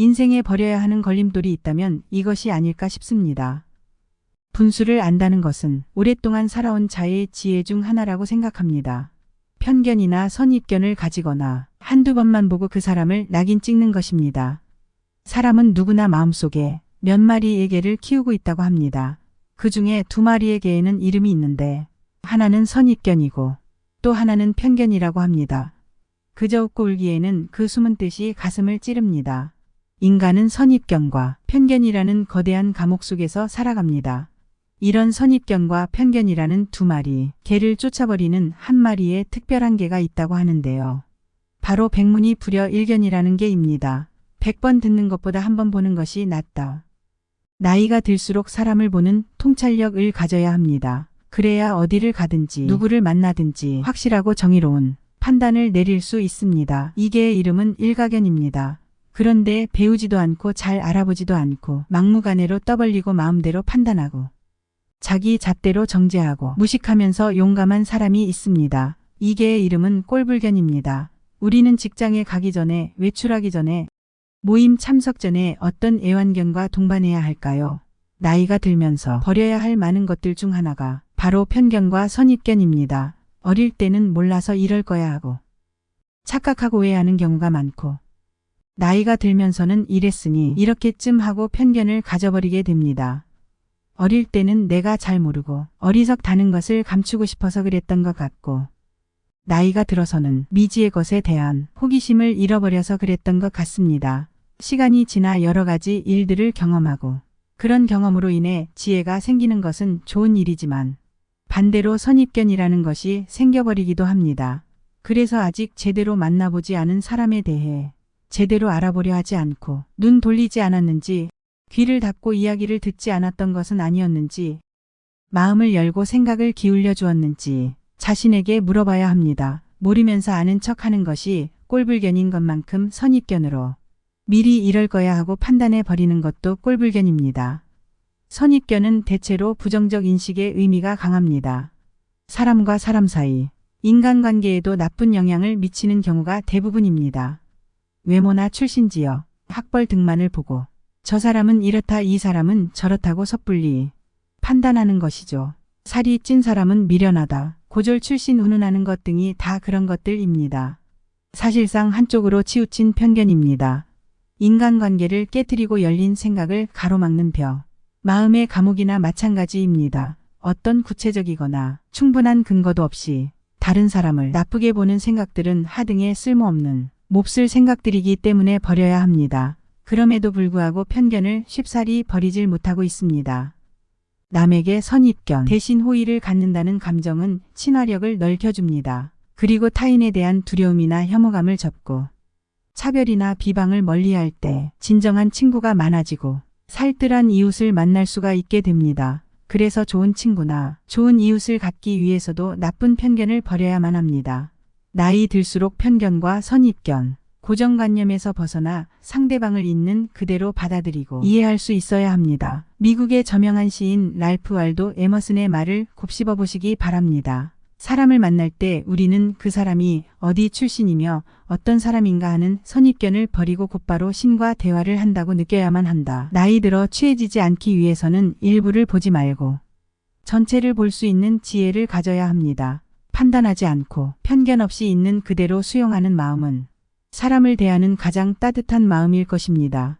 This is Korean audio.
인생에 버려야 하는 걸림돌이 있다면 이것이 아닐까 싶습니다. 분수를 안다는 것은 오랫동안 살아온 자의 지혜 중 하나라고 생각합니다. 편견이나 선입견을 가지거나 한두 번만 보고 그 사람을 낙인 찍는 것입니다. 사람은 누구나 마음속에 몇 마리의 개를 키우고 있다고 합니다. 그 중에 두 마리의 개에는 이름이 있는데 하나는 선입견이고 또 하나는 편견이라고 합니다. 그저 웃고 울기에는 그 숨은 뜻이 가슴을 찌릅니다. 인간은 선입견과 편견이라는 거대한 감옥 속에서 살아갑니다. 이런 선입견과 편견이라는 두 마리, 개를 쫓아버리는 한 마리의 특별한 개가 있다고 하는데요. 바로 백문이 불여 일견이라는 게입니다. 백번 듣는 것보다 한 번 보는 것이 낫다. 나이가 들수록 사람을 보는 통찰력을 가져야 합니다. 그래야 어디를 가든지 누구를 만나든지 확실하고 정의로운 판단을 내릴 수 있습니다. 이 개의 이름은 일가견입니다. 그런데 배우지도 않고 잘 알아보지도 않고 막무가내로 떠벌리고 마음대로 판단하고 자기 잣대로 정죄하고 무식하면서 용감한 사람이 있습니다. 이 개의 이름은 꼴불견입니다. 우리는 직장에 가기 전에 외출하기 전에 모임 참석 전에 어떤 애완견과 동반해야 할까요? 나이가 들면서 버려야 할 많은 것들 중 하나가 바로 편견과 선입견입니다. 어릴 때는 몰라서 이럴 거야 하고 착각하고 오해하는 경우가 많고 나이가 들면서는 이랬으니 이렇게쯤 하고 편견을 가져버리게 됩니다. 어릴 때는 내가 잘 모르고 어리석다는 것을 감추고 싶어서 그랬던 것 같고 나이가 들어서는 미지의 것에 대한 호기심을 잃어버려서 그랬던 것 같습니다. 시간이 지나 여러 가지 일들을 경험하고 그런 경험으로 인해 지혜가 생기는 것은 좋은 일이지만 반대로 선입견이라는 것이 생겨버리기도 합니다. 그래서 아직 제대로 만나보지 않은 사람에 대해 제대로 알아보려 하지 않고 눈 돌리지 않았는지 귀를 닫고 이야기를 듣지 않았던 것은 아니었는지 마음을 열고 생각을 기울여 주었는지 자신에게 물어봐야 합니다. 모르면서 아는 척 하는 것이 꼴불견인 것만큼 선입견으로 미리 이럴 거야 하고 판단해 버리는 것도 꼴불견입니다. 선입견은 대체로 부정적 인식의 의미가 강합니다. 사람과 사람 사이, 인간관계에도 나쁜 영향을 미치는 경우가 대부분입니다. 외모나 출신지역, 학벌 등만을 보고 저 사람은 이렇다 이 사람은 저렇다고 섣불리 판단하는 것이죠. 살이 찐 사람은 미련하다, 고졸 출신 운운하는 것 등이 다 그런 것들입니다. 사실상 한쪽으로 치우친 편견입니다. 인간관계를 깨뜨리고 열린 생각을 가로막는 벽. 마음의 감옥이나 마찬가지입니다. 어떤 구체적이거나 충분한 근거도 없이 다른 사람을 나쁘게 보는 생각들은 하등에 쓸모없는 몹쓸 생각들이기 때문에 버려야 합니다. 그럼에도 불구하고 편견을 쉽사리 버리질 못하고 있습니다. 남에게 선입견 대신 호의를 갖는다는 감정은 친화력을 넓혀줍니다. 그리고 타인에 대한 두려움이나 혐오감을 접고 차별이나 비방을 멀리할 때 진정한 친구가 많아지고 살뜰한 이웃을 만날 수가 있게 됩니다. 그래서 좋은 친구나 좋은 이웃을 갖기 위해서도 나쁜 편견을 버려야만 합니다. 나이 들수록 편견과 선입견, 고정관념에서 벗어나 상대방을 있는 그대로 받아들이고 이해할 수 있어야 합니다. 미국의 저명한 시인 랄프 왈도 에머슨의 말을 곱씹어 보시기 바랍니다. 사람을 만날 때 우리는 그 사람이 어디 출신이며 어떤 사람인가 하는 선입견을 버리고 곧바로 신과 대화를 한다고 느껴야만 한다. 나이 들어 취해지지 않기 위해서는 일부를 보지 말고 전체를 볼 수 있는 지혜를 가져야 합니다. 판단하지 않고 편견 없이 있는 그대로 수용하는 마음은 사람을 대하는 가장 따뜻한 마음일 것입니다.